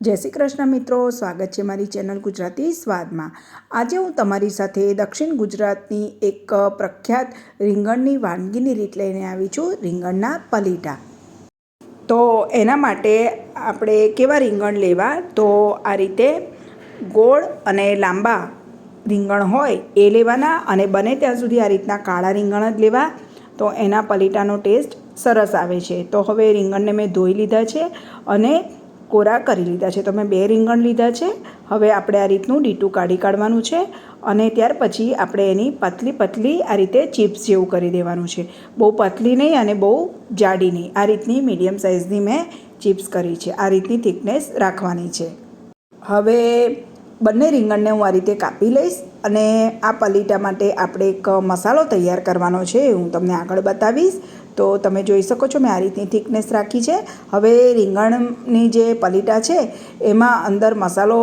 જય શ્રી કૃષ્ણ મિત્રો, સ્વાગત છે મારી ચેનલ ગુજરાતી સ્વાદમાં. આજે હું તમારી સાથે દક્ષિણ ગુજરાતની એક પ્રખ્યાત રીંગણની વાનગીની રીત લઈને આવી છું, રીંગણના પલીટા. તો એના માટે આપણે કેવા રીંગણ લેવા? તો આ રીતે ગોળ અને લાંબા રીંગણ હોય એ લેવાના અને બને ત્યાં સુધી આ રીતના કાળા રીંગણ જ લેવા. તો એના પલીટાનો ટેસ્ટ સરસ આવે છે. તો હવે રીંગણને મેં ધોઈ લીધા છે અને કોરા કરી લીધા છે. તો મેં બે રીંગણ લીધા છે. હવે આપણે આ રીતનું ડીટું કાઢી કાઢવાનું છે અને ત્યાર પછી આપણે એની પતલી પતલી આ રીતે ચિપ્સ જેવું કરી દેવાનું છે. બહુ પતલી નહીં અને બહુ જાડી નહીં. આ રીતની મીડિયમ સાઇઝની મેં ચિપ્સ કરી છે. આ રીતની થિકનેસ રાખવાની છે. હવે બંને રીંગણને હું આ રીતે કાપી લઈશ અને આ પલીટા માટે આપણે એક મસાલો તૈયાર કરવાનો છે હું તમને આગળ બતાવીશ. તો તમે જોઈ શકો છો મેં આ રીતની થિકનેસ રાખી છે. હવે રીંગણની જે પલીટા છે, એમાં અંદર મસાલો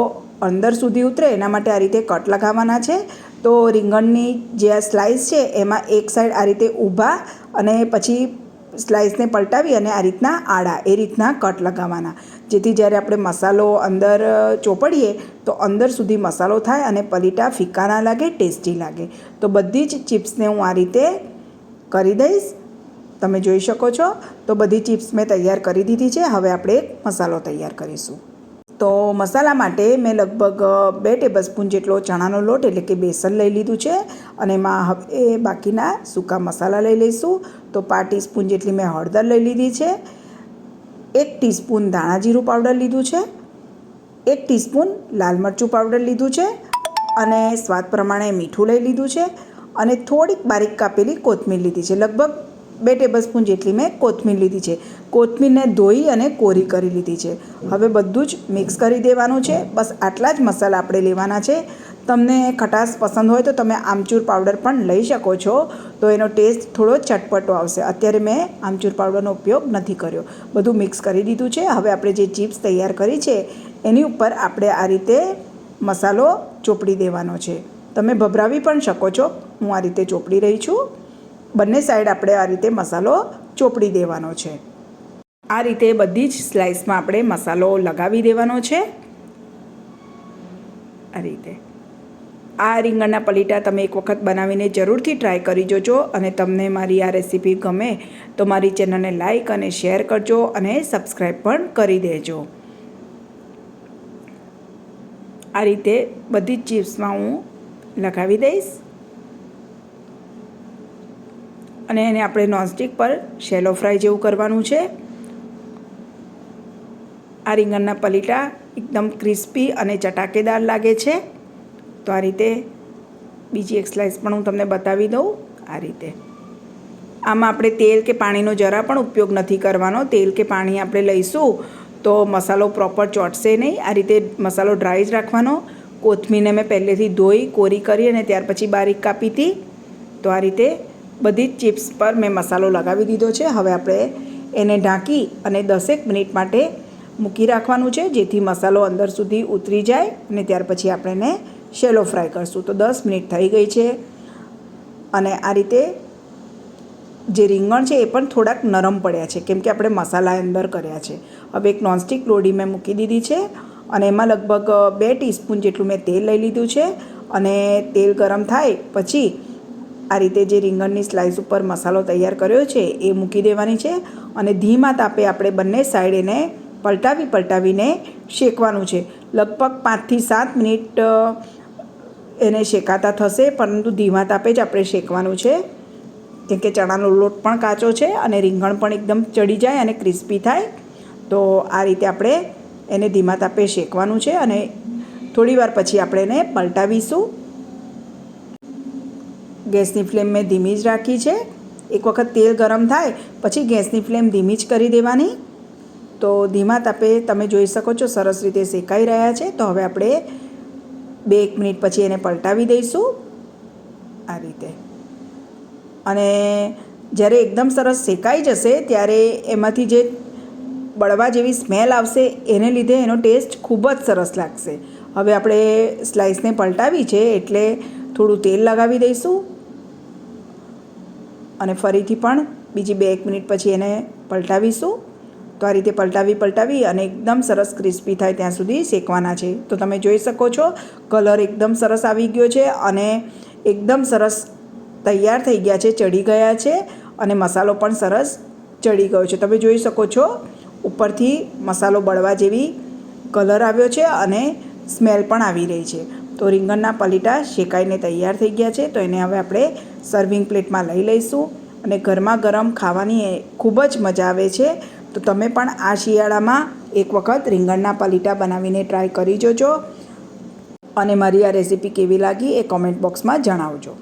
અંદર સુધી ઉતરે, એના માટે આ રીતે કટ લગાવવાના છે. તો રીંગણની જે આ સ્લાઇસ છે, એમાં એક સાઈડ આ રીતે ઊભા અને પછી સ્લાઇસને પલટાવી અને આ રીતના આડા, એ રીતના કટ લગાવવાના. જેથી જ્યારે આપણે મસાલો અંદર ચોપડીએ, તો અંદર સુધી મસાલો થાય અને પલીટા ફીકા ના લાગે, ટેસ્ટી લાગે. તો બધી જ ચિપ્સને હું આ રીતે કરી દઈશ. તમે જોઈ શકો છો. તો બધી ચિપ્સ મેં તૈયાર કરી દીધી છે. હવે આપણે એક મસાલો તૈયાર કરીશું. તો મસાલા માટે મેં લગભગ બે ટેબલ સ્પૂન જેટલો ચણાનો લોટ એટલે કે બેસન લઈ લીધું છે. અને એમાં હવે બાકીના સૂકા મસાલા લઈ લઈશું. તો પાંચ ટીસ્પૂન જેટલી મેં હળદર લઈ લીધી છે. એક ટીસ્પૂન ધાણા જીરું પાવડર લીધું છે. એક ટીસ્પૂન લાલ મરચું પાવડર લીધું છે. અને સ્વાદ પ્રમાણે મીઠું લઈ લીધું છે. અને થોડીક બારીક કાપેલી કોથમીર લીધી છે. લગભગ બે ટેબલ સ્પૂન જેટલી મેં કોથમીર લીધી છે. કોથમીરને ધોઈ અને કોરી કરી લીધી છે. હવે બધું જ મિક્સ કરી દેવાનું છે. બસ આટલા જ મસાલા આપણે લેવાના છે. તમને ખટાશ પસંદ હોય તો તમે આમચૂર પાવડર પણ લઈ શકો છો. તો એનો ટેસ્ટ થોડો ચટપટો આવશે. અત્યારે મેં આમચૂર પાવડરનો ઉપયોગ નથી કર્યો. બધું મિક્સ કરી દીધું છે. હવે આપણે જે ચિપ્સ તૈયાર કરી છે, એની ઉપર આપણે આ રીતે મસાલો ચોપડી દેવાનો છે. તમે ભભરાવી પણ શકો છો. હું આ રીતે ચોપડી રહી છું. બંને સાઈડ આપણે આ રીતે મસાલો ચોપડી દેવાનો છે. આ રીતે બધી જ સ્લાઇસમાં આપણે મસાલો લગાવી દેવાનો છે. આ રીતે. આ રીંગણના પલીટા તમે એક વખત બનાવીને જરૂરથી ટ્રાય કરી જોજો અને તમને મારી આ રેસીપી ગમે તો મારી ચેનલને લાઇક અને શેર કરજો અને સબસ્ક્રાઈબ પણ કરી દેજો. આ રીતે બધી જ ચિપ્સમાં હું લગાવી દઈશ. અને એને આપણે નોનસ્ટિક પર શેલો ફ્રાય જેવું કરવાનું છે. આ રીંગણના પલીટા એકદમ ક્રિસ્પી અને ચટાકેદાર લાગે છે. તો આ રીતે બીજી એક સ્લાઇસ પણ હું તમને બતાવી દઉં આ રીતે. આમાં આપણે તેલ કે પાણીનો જરા પણ ઉપયોગ નથી કરવાનો. તેલ કે પાણી આપણે લઈશું તો મસાલો પ્રોપર ચોટશે નહીં. આ રીતે મસાલો ડ્રાય જ રાખવાનો. કોથમીરને મેં પહેલેથી ધોઈ, કોરી કરી અને ત્યાર પછી બારીક કાપી હતી. તો આ રીતે બધી જ ચિપ્સ પર મેં મસાલો લગાવી દીધો છે. હવે આપણે એને ઢાંકી અને દસેક મિનિટ માટે મૂકી રાખવાનું છે, જેથી મસાલો અંદર સુધી ઉતરી જાય અને ત્યાર પછી આપણે એને શેલો ફ્રાય કરશું. તો દસ મિનિટ થઈ ગઈ છે અને આ રીતે જે રીંગણ છે એ પણ થોડાક નરમ પડ્યા છે, કેમ કે આપણે મસાલા અંદર કર્યા છે. હવે એક નોનસ્ટિક લોડી મેં મૂકી દીધી છે અને એમાં લગભગ બે ટીસ્પૂન જેટલું મેં તેલ લઈ લીધું છે અને તેલ ગરમ થાય પછી આ રીતે જે રીંગણની સ્લાઇસ ઉપર મસાલો તૈયાર કર્યો છે, એ મૂકી દેવાની છે અને ધીમા તાપે આપણે બંને સાઈડ એને પલટાવી પલટાવીને શેકવાનું છે. લગભગ પાંચથી સાત મિનિટ એને શેકાતા થશે, પરંતુ ધીમા તાપે જ આપણે શેકવાનું છે. કેમ કે ચણાનો લોટ પણ કાચો છે અને રીંગણ પણ એકદમ ચડી જાય અને ક્રિસ્પી થાય, તો આ રીતે આપણે એને ધીમા તાપે શેકવાનું છે અને થોડી વાર પછી આપણે એને પલટાવીશું. ગેસની ફ્લેમ મેં ધીમી જ રાખી છે. એક વખત તેલ ગરમ થાય, પછી ગેસની ફ્લેમ ધીમી જ કરી દેવાની. તો ધીમા તાપે તમે જોઈ શકો છો, સરસ રીતે શેકાઈ રહ્યા છે. તો હવે આપણે બે એક મિનિટ પછી એને પલટાવી દઈશું. આ રીતે. અને જ્યારે એકદમ સરસ શેકાઈ જશે, ત્યારે એમાંથી જે બળવા જેવી સ્મેલ આવશે, એને લીધે એનો ટેસ્ટ ખૂબ જ સરસ લાગશે. હવે આપણે સ્લાઇસને પલટાવી છે, એટલે થોડું તેલ લગાવી દઈશું. અને ફરીથી પણ બીજી બે એક મિનિટ પછી એને પલટાવીશું. તો આ રીતે પલટાવી પલટાવી અને એકદમ સરસ ક્રિસ્પી થાય ત્યાં સુધી શેકવાના છે. તો તમે જોઈ શકો છો, કલર એકદમ સરસ આવી ગયો છે અને એકદમ સરસ તૈયાર થઈ ગયા છે ચડી ગયા છે અને મસાલો પણ સરસ ચડી ગયો છે. તમે જોઈ શકો છો, ઉપરથી મસાલો બળવા જેવી કલર આવ્યો છે અને સ્મેલ પણ આવી રહી છે. તો રીંગણના પલીટા શેકાઈને તૈયાર થઈ ગયા છે. તો એને હવે આપણે સર્વિંગ પ્લેટમાં લઈ લઈશું અને ગરમા ગરમ ખાવાની ખૂબ જ મજા આવે છે. તો તમે પણ આ શિયાળામાં એક વખત રીંગણના પલીટા બનાવીને ટ્રાય કરી જોજો. અને મારી આ રેસીપી કેવી લાગી એ કોમેન્ટ બોક્સમાં જણાવજો.